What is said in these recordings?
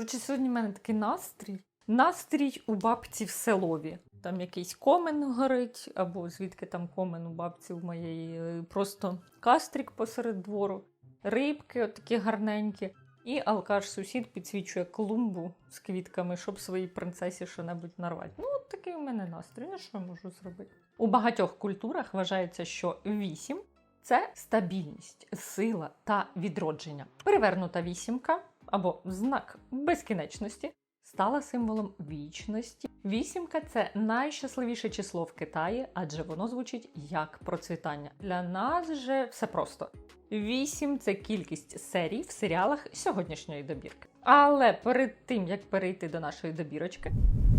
Коротше, сьогодні в мене такий настрій. Настрій у бабці в селові. Там якийсь комен горить, або звідки там комен у бабці у моєї. е, Просто кастрік посеред двору, рибки отакі гарненькі. І алкаш-сусід підсвічує клумбу з квітками, щоб своїй принцесі що-небудь нарвати. Ну, от такий у мене настрій. Ну, що я можу зробити? У багатьох культурах вважається, що вісім це стабільність, сила та відродження. Перевернута вісімка або знак безкінечності стала символом вічності. Вісімка це найщасливіше число в Китаї, адже воно звучить як процвітання. Для нас же все просто. Вісім це кількість серій в серіалах сьогоднішньої добірки. Але перед тим як перейти до нашої добірочки,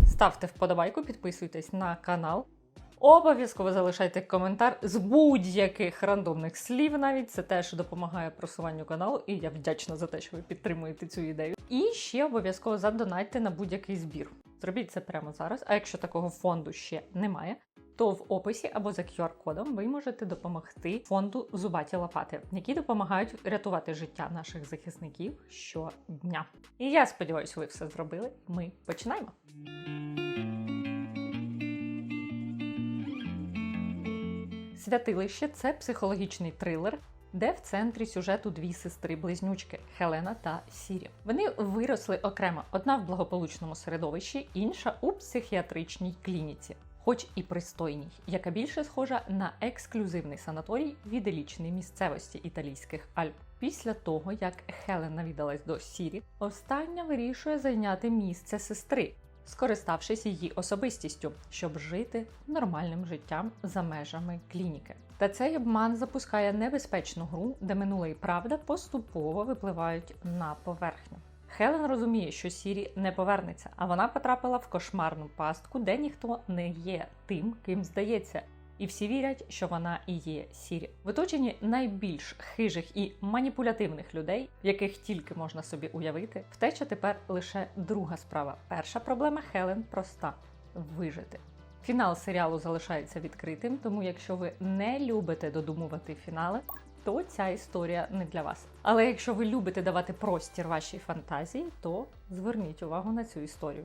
ставте вподобайку, підписуйтесь на канал. Обов'язково залишайте коментар з будь-яких рандомних слів. Навіть це теж допомагає просуванню каналу, і я вдячна за те, що ви підтримуєте цю ідею. І ще обов'язково задонайте на будь-який збір. Зробіть це прямо зараз. А якщо такого фонду ще немає, то в описі або за QR-кодом ви можете допомогти фонду Зубаті Лопати, які допомагають рятувати життя наших захисників щодня. І я сподіваюся, ви все зробили. Ми починаємо. Святилище це психологічний трилер, де в центрі сюжету дві сестри-близнючки Хелена та Сірі. Вони виросли окремо: одна в благополучному середовищі, інша у психіатричній клініці, хоч і пристойній, яка більше схожа на ексклюзивний санаторій в іделічній місцевості італійських Альп. Після того, як Хелен навідалась до Сірі, остання вирішує зайняти місце сестри, скориставшись її особистістю, щоб жити нормальним життям за межами клініки. Та цей обман запускає небезпечну гру, де минуле і правда поступово випливають на поверхню. Хелен розуміє, що Сірі не повернеться, а вона потрапила в кошмарну пастку, де ніхто не є тим, ким здається. І всі вірять, що вона і є Сірі. В оточенні найбільш хижих і маніпулятивних людей, яких тільки можна собі уявити, втеча тепер лише друга справа. Перша проблема Хелен проста вижити. Фінал серіалу залишається відкритим, тому якщо ви не любите додумувати фінали, то ця історія не для вас. Але якщо ви любите давати простір вашій фантазії, то зверніть увагу на цю історію.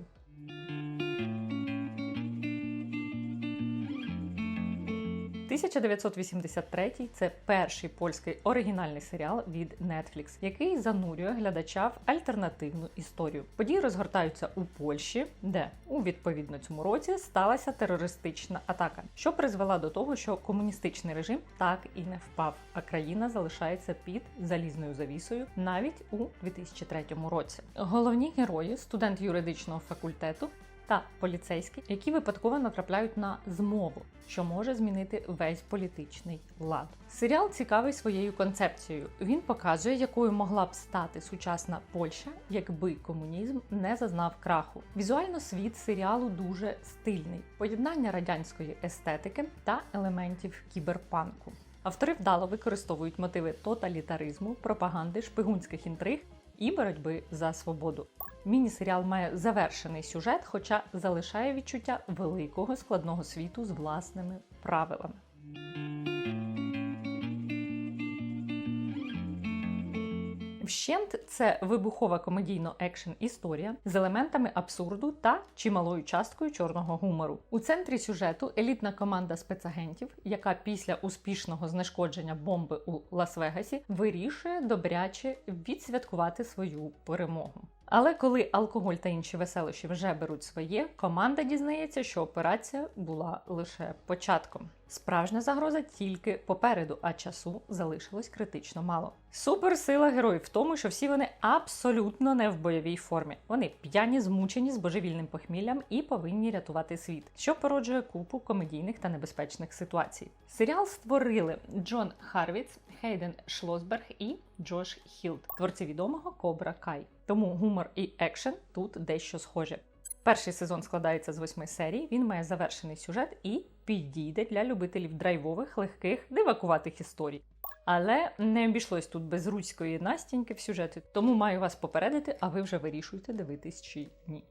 1983 це перший польський оригінальний серіал від Netflix, який занурює глядача в альтернативну історію. Події розгортаються у Польщі, де у відповідно цьому році сталася терористична атака, що призвела до того, що комуністичний режим так і не впав, а країна залишається під залізною завісою навіть у 2003 році. Головні герої, студент юридичного факультету та поліцейські, які випадково натрапляють на змову, що може змінити весь політичний лад. Серіал цікавий своєю концепцією. Він показує, якою могла б стати сучасна Польща, якби комунізм не зазнав краху. Візуально світ серіалу дуже стильний, поєднання радянської естетики та елементів кіберпанку. Автори вдало використовують мотиви тоталітаризму, пропаганди, шпигунських інтриг і боротьби за свободу. Міні-серіал має завершений сюжет, хоча залишає відчуття великого складного світу з власними правилами. Вщент це вибухова комедійно екшн історія з елементами абсурду та чималою часткою чорного гумору. У центрі сюжету елітна команда спецагентів, яка після успішного знешкодження бомби у Лас-Вегасі вирішує добряче відсвяткувати свою перемогу. Але коли алкоголь та інші веселощі вже беруть своє, команда дізнається, що операція була лише початком. Справжня загроза тільки попереду, а часу залишилось критично мало. Суперсила героїв в тому, що всі вони абсолютно не в бойовій формі. Вони п'яні, змучені з божевільним похміллям і повинні рятувати світ, що породжує купу комедійних та небезпечних ситуацій. Серіал створили Джон Харвіц, Хейден Шлосберг і Джош Хілд, творці відомого Кобра Кай. Тому гумор і екшен тут дещо схожі. Перший сезон складається з восьми серій. Він має завершений сюжет і підійде для любителів драйвових, легких, дивакуватих історій. Але не обійшлось тут без руської настіньки в сюжеті, тому маю вас попередити, а ви вже вирішуєте дивитись чи ні.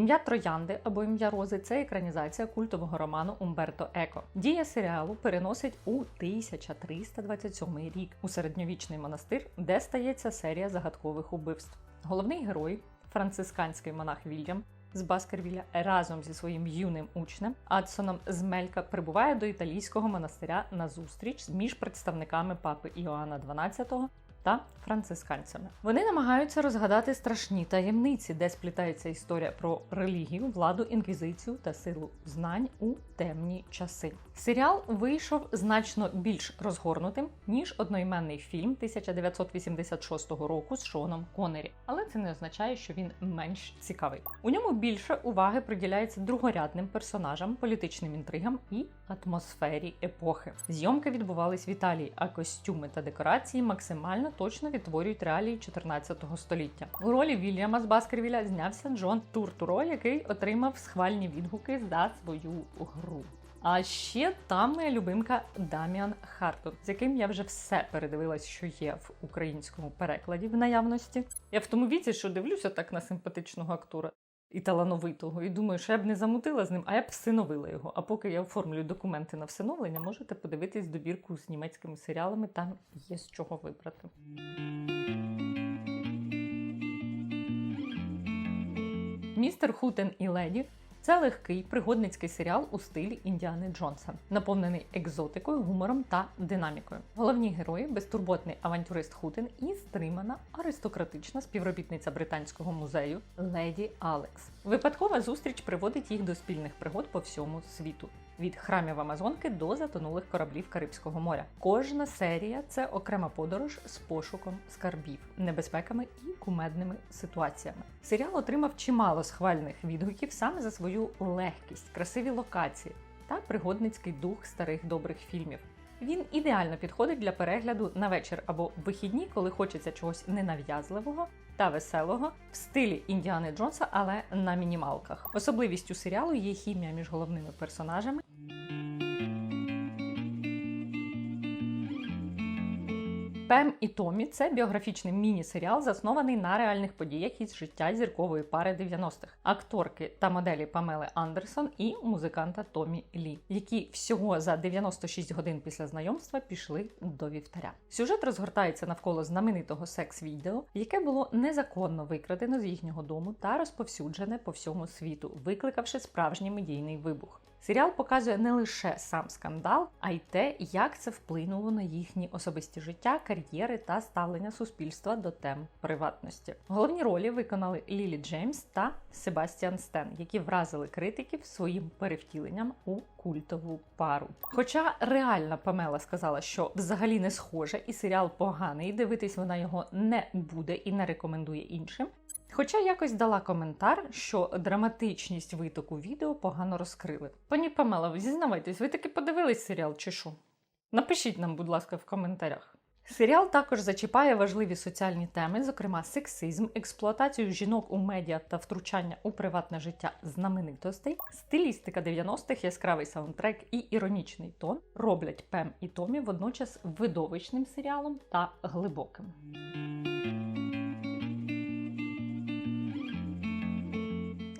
Ім'я Троянди або ім'я Рози це екранізація культового роману Умберто Еко. Дія серіалу переносить у 1327 рік у середньовічний монастир, де стається серія загадкових убивств. Головний герой, францисканський монах Вільям, з Баскервіля разом зі своїм юним учнем Адсоном з Мелька прибуває до італійського монастиря на зустріч між представниками папи Іоанна XII та францисканцями. Вони намагаються розгадати страшні таємниці, де сплітається історія про релігію, владу, інквізицію та силу знань у темні часи. Серіал вийшов значно більш розгорнутим ніж одноіменний фільм 1986 року з Шоном Коннері, але це не означає, що він менш цікавий. У ньому більше уваги приділяється другорядним персонажам, політичним інтригам і атмосфері епохи. Зйомки відбувались в Італії, а костюми та декорації максимально точно відтворюють реалії 14 століття. У ролі Вільяма з Баскервіля знявся Джон Туртуро, який отримав схвальні відгуки за свою гру. А ще там моя любимка Даміан Хартон, з яким я вже все передивилась, що є в українському перекладі в наявності. Я в тому віці, що дивлюся так на симпатичного актора і талановитого, і думаю, що я б не замутила з ним, а я б всиновила його. А поки я оформлюю документи на всиновлення, можете подивитись добірку з німецькими серіалами, там є з чого вибрати. Містер Хутен і Леді це легкий пригодницький серіал у стилі Індіани Джонса, наповнений екзотикою, гумором та динамікою. Головні герої безтурботний авантюрист Хутен і стримана аристократична співробітниця британського музею Леді Алекс. Випадкова зустріч приводить їх до спільних пригод по всьому світу. Від храмів Амазонки до затонулих кораблів Карибського моря. Кожна серія це окрема подорож з пошуком скарбів, небезпеками і кумедними ситуаціями. Серіал отримав чимало схвальних відгуків саме за свою легкість, красиві локації та пригодницький дух старих добрих фільмів. Він ідеально підходить для перегляду на вечір або вихідні, коли хочеться чогось ненав'язливого та веселого в стилі Індіани Джонса, але на мінімалках. Особливістю серіалу є хімія між головними персонажами. Пем і Томі це біографічний міні-серіал, заснований на реальних подіях із життя зіркової пари 90-х, акторки та моделі Памели Андерсон і музиканта Томі Лі, які всього за 96 годин після знайомства пішли до вівтаря. Сюжет розгортається навколо знаменитого секс-відео, яке було незаконно викрадено з їхнього дому та розповсюджене по всьому світу, викликавши справжній медійний вибух. Серіал показує не лише сам скандал, а й те, як це вплинуло на їхні особисті життя, кар'єри та ставлення суспільства до тем приватності. Головні ролі виконали Лілі Джеймс та Себастіан Стен, які вразили критиків своїм перевтіленням у культову пару. Хоча реальна Памела сказала, що взагалі не схоже, і серіал поганий, дивитись вона його не буде і не рекомендує іншим. Хоча якось дала коментар, що драматичність витоку відео погано розкрили. Пані Памела, зізнавайтесь, ви таки подивились серіал чи що? Напишіть нам, будь ласка, в коментарях. Серіал також зачіпає важливі соціальні теми, зокрема сексизм, експлуатацію жінок у медіа та втручання у приватне життя знаменитостей, стилістика 90-х, яскравий саундтрек і іронічний тон роблять Пем і Томі водночас видовищним серіалом та глибоким.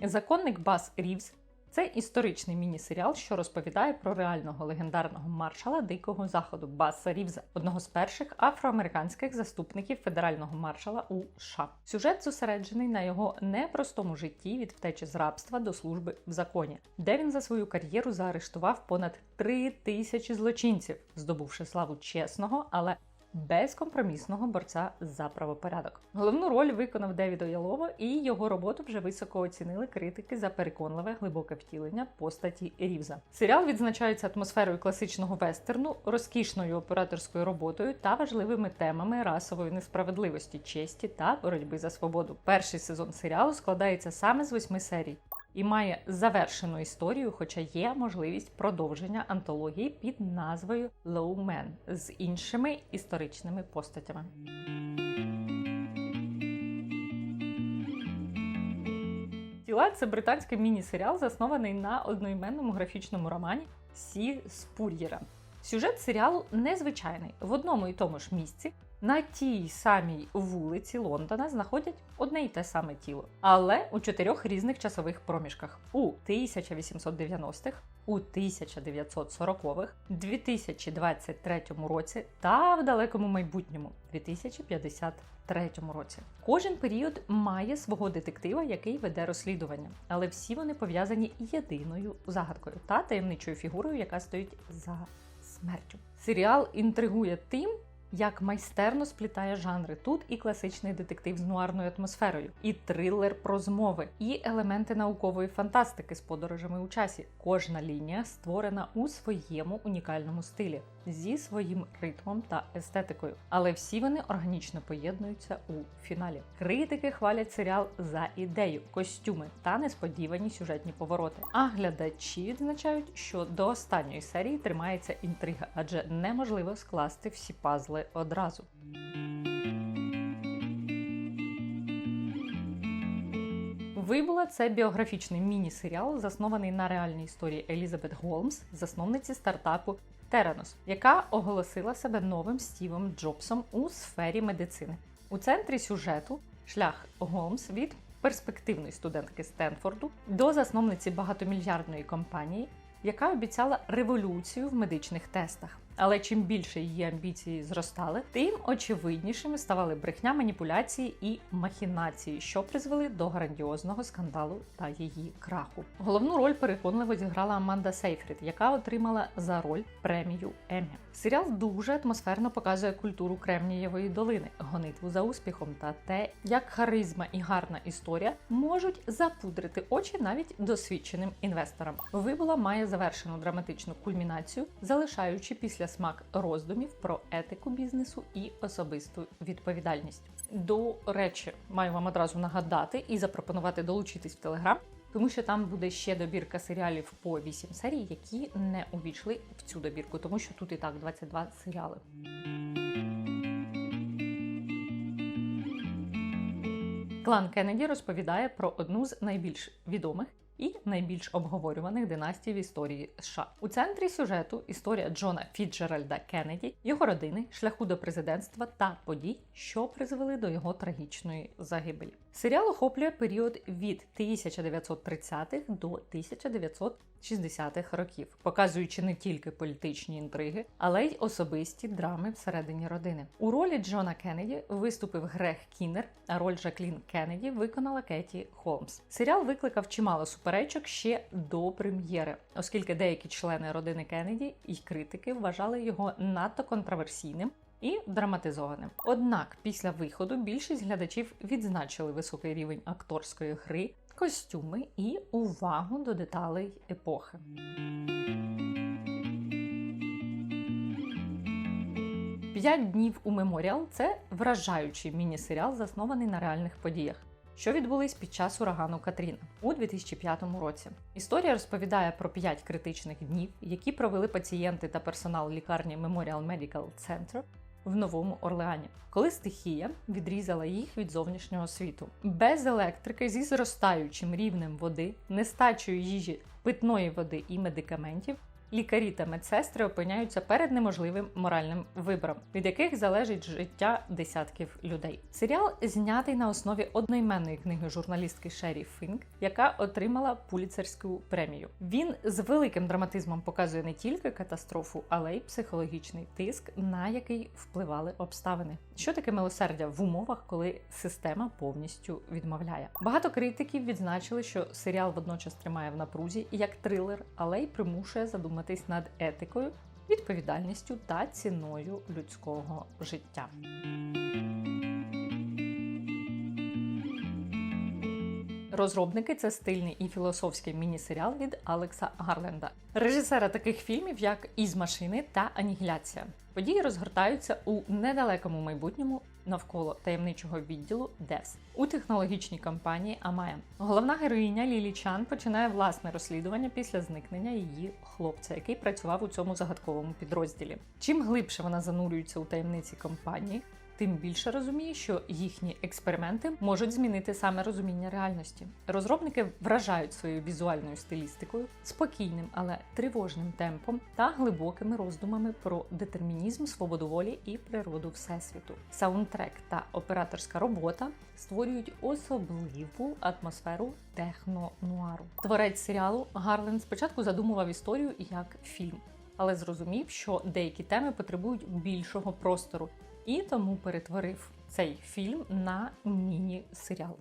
Законник Бас Рівз це історичний міні-серіал, що розповідає про реального легендарного маршала Дикого Заходу Баса Рівза, одного з перших афроамериканських заступників федерального маршала у США. Сюжет зосереджений на його непростому житті від втечі з рабства до служби в законі, де він за свою кар'єру заарештував понад три тисячі злочинців, здобувши славу чесного, але безкомпромісного борця за правопорядок. Головну роль виконав Девід Оялово, і його роботу вже високо оцінили критики за переконливе глибоке втілення постаті Рівза. Серіал відзначається атмосферою класичного вестерну, розкішною операторською роботою та важливими темами расової несправедливості, честі та боротьби за свободу. Перший сезон серіалу складається саме з восьми серій і має завершену історію, хоча є можливість продовження антології під назвою Low Man з іншими історичними постатями. Тіла це британський міні-серіал, заснований на одноіменному графічному романі Сі Спур'єра. Сюжет серіалу незвичайний. В одному і тому ж місці на тій самій вулиці Лондона знаходять одне й те саме тіло, але у чотирьох різних часових проміжках: у 1890-х, у 1940-х, 2023 році та в далекому майбутньому 2053 році. Кожен період має свого детектива, який веде розслідування, але всі вони пов'язані єдиною загадкою та таємничою фігурою, яка стоїть за смертю. Серіал інтригує тим, як майстерно сплітає жанри. Тут і класичний детектив з нуарною атмосферою, і трилер про змови, і елементи наукової фантастики з подорожами у часі. Кожна лінія створена у своєму унікальному стилі зі своїм ритмом та естетикою. Але всі вони органічно поєднуються у фіналі. Критики хвалять серіал за ідею, костюми та несподівані сюжетні повороти. А глядачі відзначають, що до останньої серії тримається інтрига, адже неможливо скласти всі пазли одразу. Вибула це біографічний міні-серіал, заснований на реальній історії Елізабет Голмс, засновниці стартапу Теранос, яка оголосила себе новим Стівом Джобсом у сфері медицини. У центрі сюжету шлях Голмс від перспективної студентки Стенфорду до засновниці багатомільярдної компанії, яка обіцяла революцію в медичних тестах. Але чим більше її амбіції зростали, тим очевиднішими ставали брехня, маніпуляції і махінації, що призвели до грандіозного скандалу та її краху. Головну роль переконливо зіграла Аманда Сейфрід, яка отримала за роль премію Еммі. Серіал дуже атмосферно показує культуру Кремнієвої долини, гонитву за успіхом та те, як харизма і гарна історія можуть запудрити очі навіть досвідченим інвесторам. Вибула має завершену драматичну кульмінацію, залишаючи після смак роздумів про етику бізнесу і особисту відповідальність. До речі, маю вам одразу нагадати і запропонувати долучитись в телеграм, тому що там буде ще добірка серіалів по 8 серій, які не увійшли в цю добірку, тому що тут і так 22 серіали. Клан Кеннеді розповідає про одну з найбільш відомих і найбільш обговорюваних династій в історії США. У центрі сюжету історія Джона Фіджеральда Кеннеді, його родини, шляху до президентства та подій, що призвели до його трагічної загибелі. Серіал охоплює період від 1930-х до 1960-х років, показуючи не тільки політичні інтриги, але й особисті драми всередині родини. У ролі Джона Кеннеді виступив Грег Кіннер, а роль Жаклін Кеннеді виконала Кеті Холмс. Серіал викликав чимало суперечок ще до прем'єри, оскільки деякі члени родини Кеннеді і критики вважали його надто контроверсійним і драматизованим. Однак після виходу більшість глядачів відзначили високий рівень акторської гри, костюми і увагу до деталей епохи. П'ять днів у меморіал це вражаючий міні-серіал, заснований на реальних подіях. Що відбулись під час урагану Катріна у 2005 році? Історія розповідає про п'ять критичних днів, які провели пацієнти та персонал лікарні Memorial Medical Center в Новому Орлеані, коли стихія відрізала їх від зовнішнього світу. Без електрики зі зростаючим рівнем води, нестачею їжі, питної води і медикаментів. Лікарі та медсестри опиняються перед неможливим моральним вибором, від яких залежить життя десятків людей. Серіал знятий на основі одноіменної книги журналістки Шері Фінк, яка отримала пуліцерську премію. Він з великим драматизмом показує не тільки катастрофу, але й психологічний тиск, на який впливали обставини. Що таке милосердя в умовах, коли система повністю відмовляє? Багато критиків відзначили, що серіал водночас тримає в напрузі як трилер, але й примушує задуматись над етикою, відповідальністю та ціною людського життя. Розробники це стильний і філософський міні-серіал від Алекса Гарленда, режисера таких фільмів, як Із машини та Анігіляція. Події розгортаються у недалекому майбутньому навколо таємничого відділу ДЕС у технологічній компанії Амая. Головна героїня Лілі Чан починає власне розслідування після зникнення її хлопця, який працював у цьому загадковому підрозділі. Чим глибше вона занурюється у таємниці компанії, тим більше розуміє, що їхні експерименти можуть змінити саме розуміння реальності. Розробники вражають своєю візуальною стилістикою, спокійним, але тривожним темпом та глибокими роздумами про детермінізм, свободу волі і природу всесвіту. Саундтрек та операторська робота створюють особливу атмосферу техно-нуару. Творець серіалу Гарлен спочатку задумував історію як фільм, але зрозумів, що деякі теми потребують більшого простору, і тому перетворив цей фільм на міні-серіал.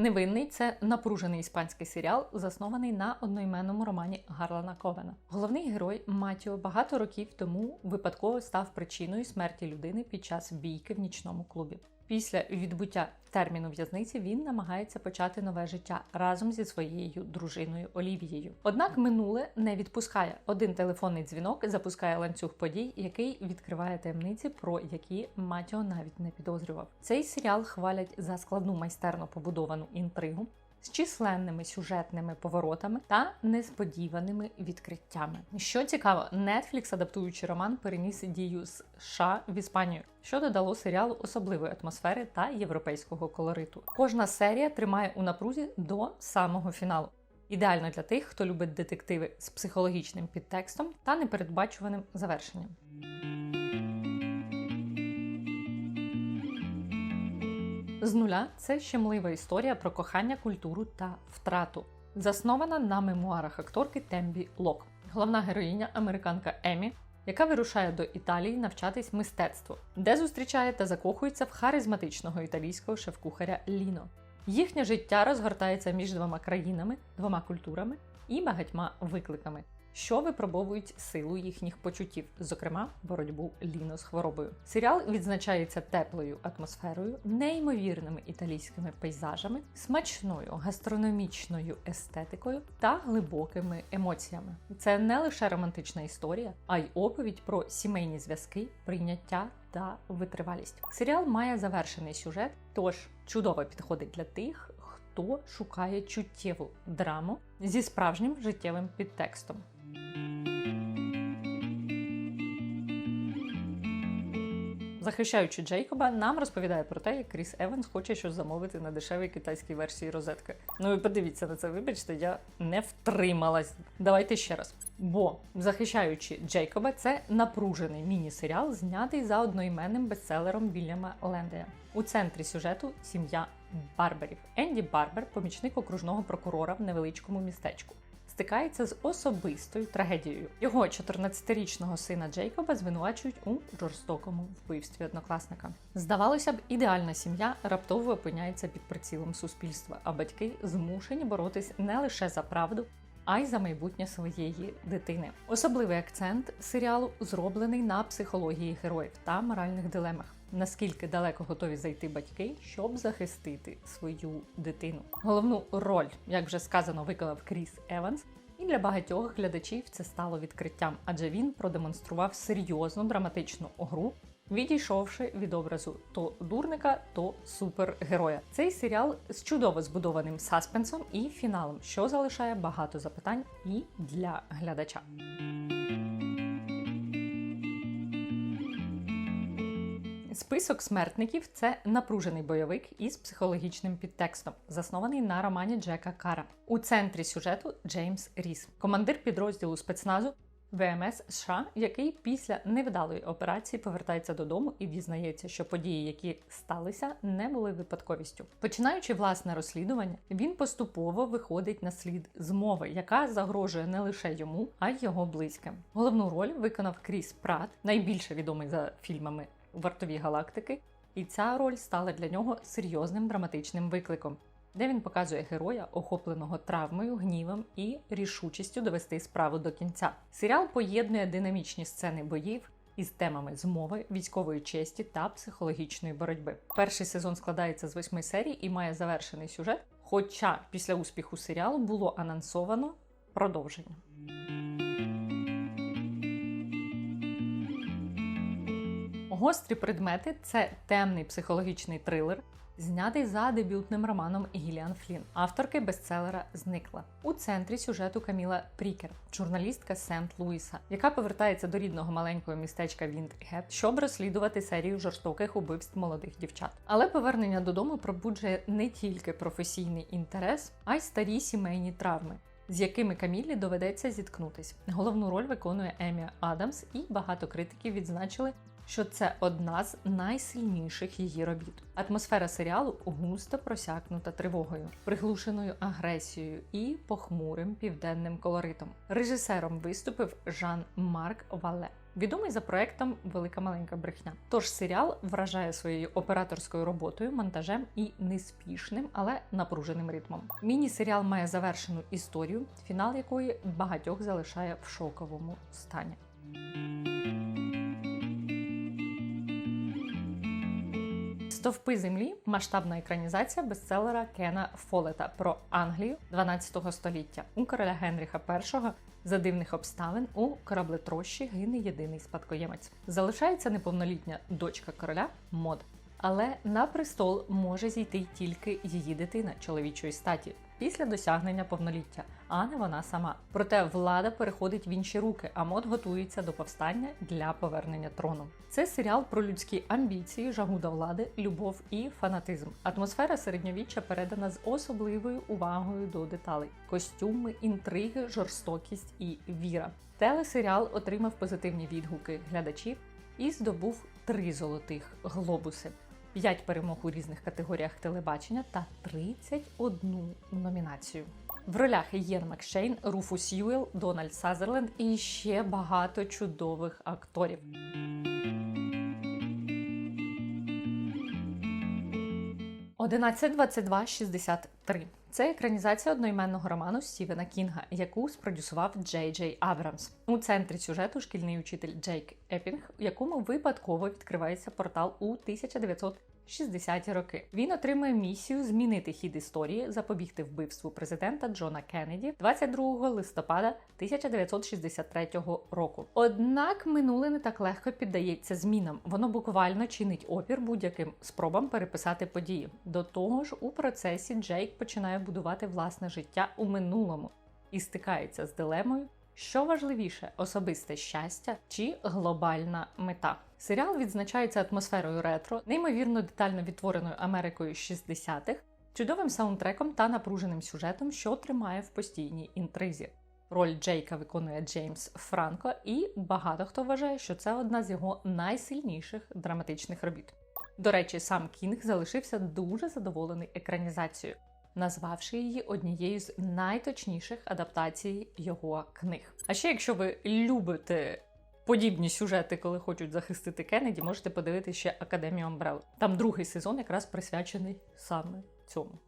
Невинний це напружений іспанський серіал, заснований на одноіменному романі Гарлана Ковена. Головний герой Матіо багато років тому випадково став причиною смерті людини під час бійки в нічному клубі. Після відбуття терміну в'язниці він намагається почати нове життя разом зі своєю дружиною Олівією. Однак минуле не відпускає. Один телефонний дзвінок запускає ланцюг подій, який відкриває таємниці, про які Матіо навіть не підозрював. Цей серіал хвалять за складну майстерно побудовану інтригу. З численними сюжетними поворотами та несподіваними відкриттями. Що цікаво, Netflix, адаптуючи роман, переніс дію з США в Іспанію, що додало серіалу особливої атмосфери та європейського колориту. Кожна серія тримає у напрузі до самого фіналу. Ідеально для тих, хто любить детективи з психологічним підтекстом та непередбачуваним завершенням. З нуля це щемлива історія про кохання, культуру та втрату, заснована на мемуарах акторки Тембі Лок. Головна героїня американка Емі, яка вирушає до Італії навчатись мистецтву, де зустрічає та закохується в харизматичного італійського шеф-кухаря Ліно. Їхнє життя розгортається між двома країнами, двома культурами і багатьма викликами що випробовують силу їхніх почуттів, зокрема боротьбу Ліно з хворобою. Серіал відзначається теплою атмосферою, неймовірними італійськими пейзажами, смачною гастрономічною естетикою та глибокими емоціями. Це не лише романтична історія, а й оповідь про сімейні зв'язки, прийняття. Та витривалість. Серіал має завершений сюжет, тож чудово підходить для тих, хто шукає чуттєву драму зі справжнім життєвим підтекстом. Захищаючи Джейкоба, нам розповідає про те, як Кріс Еванс хоче щось замовити на дешевій китайській версії розетки. Ну і подивіться на це, вибачте, я не втрималась. Давайте ще раз. Бо захищаючи Джейкоба, це напружений міні-серіал, знятий за одноіменним бестселером Вільяма Лендея. У центрі сюжету сім'я Барберів. Енді Барбер, помічник окружного прокурора в невеличкому містечку стикається з особистою трагедією. Його 14-річного сина Джейкоба звинувачують у жорстокому вбивстві однокласника. Здавалося б, ідеальна сім'я раптово опиняється під прицілом суспільства, а батьки змушені боротись не лише за правду. А й за майбутнє своєї дитини. Особливий акцент серіалу зроблений на психології героїв та моральних дилемах наскільки далеко готові зайти батьки, щоб захистити свою дитину. Головну роль, як вже сказано, виконав Кріс Еванс. І для багатьох глядачів це стало відкриттям, адже він продемонстрував серйозну драматичну гру, відійшовши від образу то дурника, то супергероя. Цей серіал з чудово збудованим саспенсом і фіналом, що залишає багато запитань і для глядача. Список смертників це напружений бойовик із психологічним підтекстом, заснований на романі Джека Кара. У центрі сюжету Джеймс Ріс, командир підрозділу спецназу ВМС США, який після невдалої операції повертається додому і дізнається, що події, які сталися, не були випадковістю. Починаючи власне розслідування, він поступово виходить на слід змови, яка загрожує не лише йому, а й його близьким. Головну роль виконав Кріс Прат, найбільше відомий за фільмами вартові галактики, і ця роль стала для нього серйозним драматичним викликом, де він показує героя, охопленого травмою, гнівом і рішучістю довести справу до кінця. Серіал поєднує динамічні сцени боїв. Із темами змови, військової честі та психологічної боротьби. Перший сезон складається з восьми серій і має завершений сюжет. Хоча після успіху серіалу було анонсовано продовження. Гострі предмети це темний психологічний трилер знятий за дебютним романом Гіліан Флін, авторки бестселера Зникла. У центрі сюжету Каміла Прікер, журналістка Сент-Луіса, яка повертається до рідного маленького містечка Віндгет, щоб розслідувати серію жорстоких убивств молодих дівчат. Але повернення додому пробуджує не тільки професійний інтерес, а й старі сімейні травми. З якими Камілі доведеться зіткнутись. Головну роль виконує Емі Адамс, і багато критиків відзначили, що це одна з найсильніших її робіт. Атмосфера серіалу густо просякнута тривогою, приглушеною агресією і похмурим південним колоритом. Режисером виступив Жан Марк Вале. Відомий за проектом Велика маленька брехня. Тож серіал вражає своєю операторською роботою, монтажем і неспішним, але напруженим ритмом. Міні-серіал має завершену історію, фінал якої багатьох залишає в шоковому стані. Стовпи землі масштабна екранізація бестселера Кена Фолета про Англію 12 століття. У короля Генріха І за дивних обставин у кораблетрощі гине єдиний спадкоємець. Залишається неповнолітня дочка короля Мод. Але на престол може зійти тільки її дитина чоловічої статі після досягнення повноліття, а не вона сама. Проте влада переходить в інші руки, а мод готується до повстання для повернення трону. Це серіал про людські амбіції, жагу до влади, любов і фанатизм. Атмосфера середньовіччя передана з особливою увагою до деталей: костюми, інтриги, жорстокість і віра. Телесеріал отримав позитивні відгуки глядачів і здобув три золотих глобуси. 5 перемог у різних категоріях телебачення та 31 номінацію. В ролях Єн Макшейн, Руфус Юел, Дональд Сазерленд і ще багато чудових акторів. Одинадцять двадцять два шістдесят три. Це екранізація одноіменного роману Стівена Кінга, яку спродюсував Джей Джей Абрамс. У центрі сюжету шкільний учитель Джейк Епінг, якому випадково відкривається портал у 1900 60-ті роки. Він отримує місію змінити хід історії, запобігти вбивству президента Джона Кеннеді 22 листопада 1963 року. Однак минуле не так легко піддається змінам. Воно буквально чинить опір будь-яким спробам переписати події. До того ж, у процесі Джейк починає будувати власне життя у минулому і стикається з дилемою. Що важливіше особисте щастя чи глобальна мета? Серіал відзначається атмосферою ретро, неймовірно детально відтвореною Америкою 60-х, чудовим саундтреком та напруженим сюжетом, що тримає в постійній інтризі. Роль Джейка виконує Джеймс Франко, і багато хто вважає, що це одна з його найсильніших драматичних робіт. До речі, сам Кінг залишився дуже задоволений екранізацією, назвавши її однією з найточніших адаптацій його книг. А ще, якщо ви любите подібні сюжети, коли хочуть захистити Кеннеді, можете подивитися ще Академію Амбрел. Там другий сезон якраз присвячений саме цьому.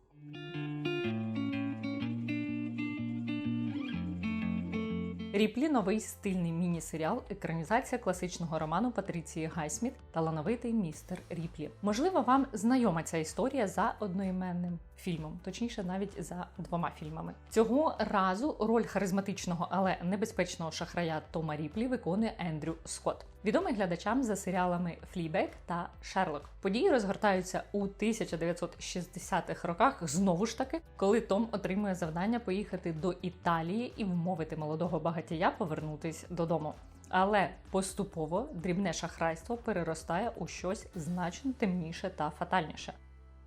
Ріплі новий стильний міні-серіал, екранізація класичного роману Патріції Гайсміт Талановитий містер Ріплі. Можливо, вам знайома ця історія за одноіменним фільмом, точніше, навіть за двома фільмами. Цього разу роль харизматичного, але небезпечного шахрая Тома Ріплі виконує Ендрю Скотт. Відомий глядачам за серіалами Флібек та Шерлок. Події розгортаються у 1960-х роках знову ж таки, коли Том отримує завдання поїхати до Італії і вмовити молодого багатія повернутись додому. Але поступово дрібне шахрайство переростає у щось значно темніше та фатальніше.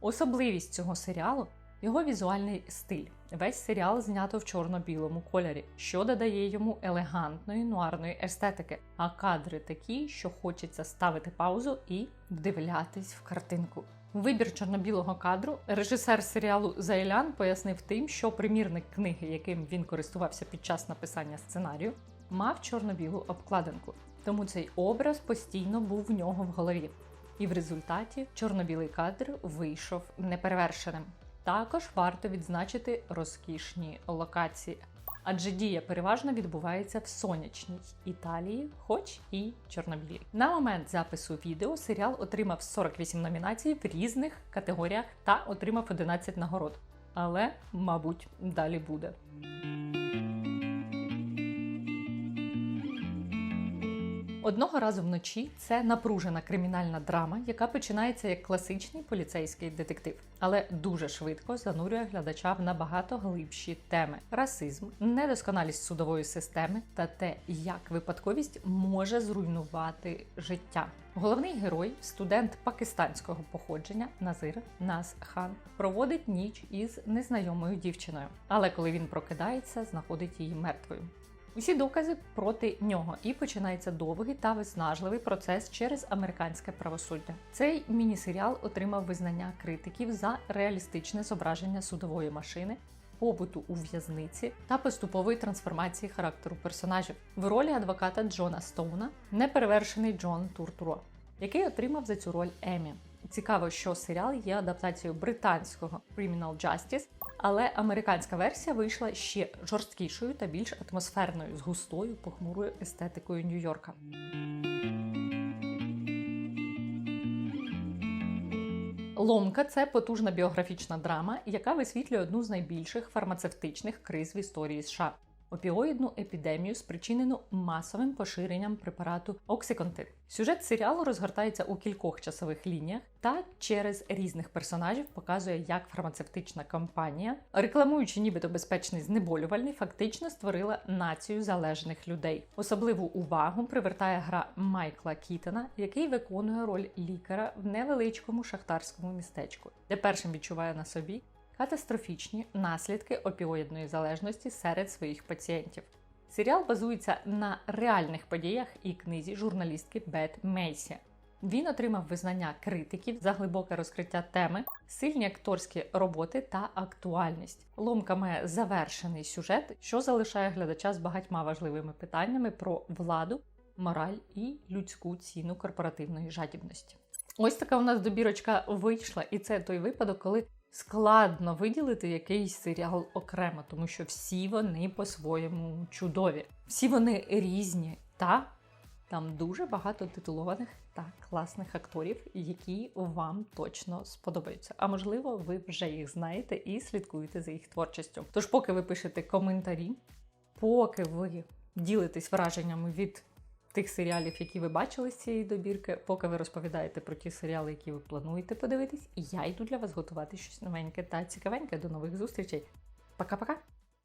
Особливість цього серіалу його візуальний стиль. Весь серіал знято в чорно-білому кольорі, що додає йому елегантної нуарної естетики, а кадри такі, що хочеться ставити паузу і вдивлятись в картинку. Вибір чорно-білого кадру режисер серіалу Зайлян пояснив тим, що примірник книги, яким він користувався під час написання сценарію, мав чорно-білу обкладинку. Тому цей образ постійно був в нього в голові. І в результаті чорно-білий кадр вийшов неперевершеним. Також варто відзначити розкішні локації, адже дія переважно відбувається в сонячній Італії, хоч і чорнобілій. На момент запису відео серіал отримав 48 номінацій в різних категоріях та отримав 11 нагород. Але, мабуть, далі буде. Одного разу вночі це напружена кримінальна драма, яка починається як класичний поліцейський детектив, але дуже швидко занурює глядача в набагато глибші теми: расизм, недосконалість судової системи та те, як випадковість може зруйнувати життя. Головний герой, студент пакистанського походження Назир Наз Хан, проводить ніч із незнайомою дівчиною, але коли він прокидається, знаходить її мертвою. Усі докази проти нього, і починається довгий та виснажливий процес через американське правосуддя. Цей міні-серіал отримав визнання критиків за реалістичне зображення судової машини. Побуту у в'язниці та поступової трансформації характеру персонажів в ролі адвоката Джона Стоуна неперевершений Джон Туртуро, який отримав за цю роль Емі. Цікаво, що серіал є адаптацією британського Criminal Justice, але американська версія вийшла ще жорсткішою та більш атмосферною з густою похмурою естетикою Нью-Йорка. Ломка це потужна біографічна драма, яка висвітлює одну з найбільших фармацевтичних криз в історії США опіоїдну епідемію, спричинену масовим поширенням препарату Оксиконтин. Сюжет серіалу розгортається у кількох часових лініях та через різних персонажів показує, як фармацевтична компанія, рекламуючи нібито безпечний знеболювальний, фактично створила націю залежних людей. Особливу увагу привертає гра Майкла Кітона, який виконує роль лікаря в невеличкому шахтарському містечку, де першим відчуває на собі катастрофічні наслідки опіоїдної залежності серед своїх пацієнтів. Серіал базується на реальних подіях і книзі журналістки Бет Мейсі. Він отримав визнання критиків за глибоке розкриття теми, сильні акторські роботи та актуальність. Ломка має завершений сюжет, що залишає глядача з багатьма важливими питаннями про владу, мораль і людську ціну корпоративної жадібності. Ось така у нас добірочка вийшла, і це той випадок, коли складно виділити якийсь серіал окремо, тому що всі вони по-своєму чудові, всі вони різні, та там дуже багато титулованих та класних акторів, які вам точно сподобаються. А можливо, ви вже їх знаєте і слідкуєте за їх творчістю. Тож, поки ви пишете коментарі, поки ви ділитесь враженнями від тих серіалів, які ви бачили з цієї добірки, поки ви розповідаєте про ті серіали, які ви плануєте подивитись, я йду для вас готувати щось новеньке та цікавеньке. До нових зустрічей. Пока-пока!